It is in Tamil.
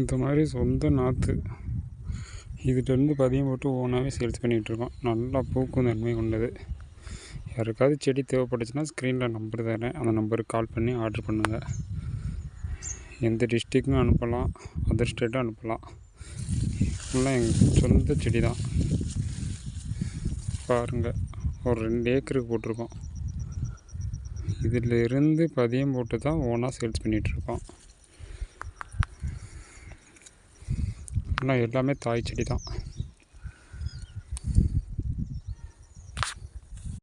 இந்த மாதிரி சொந்த நாற்று இதுலேருந்து பதியம் போட்டு ஓனாகவே சேல்ஸ் பண்ணிகிட்ருக்கோம் நல்லா பூக்கும் தன்மை கொண்டது. யாருக்காவது செடி தேவைப்பட்டுச்சுன்னா ஸ்க்ரீனில் நம்பர் தரேன். அந்த நம்பருக்கு கால் பண்ணி ஆர்டர் பண்ணுங்கள் எந்த டிஸ்ட்ரிக்கும் அனுப்பலாம். அதர் ஸ்டேட்டும் அனுப்பலாம். ஃபுல்லாக எங்கள் சொந்த செடி தான் பாருங்கள் ஒரு ரெண்டு ஏக்கருக்கு போட்டிருக்கோம். இதிலிருந்து பதியம் போட்டு தான் ஓனாக சேல்ஸ் பண்ணிகிட்ருக்கோம் ஆனால் எல்லாமே தாய் செடி தான்.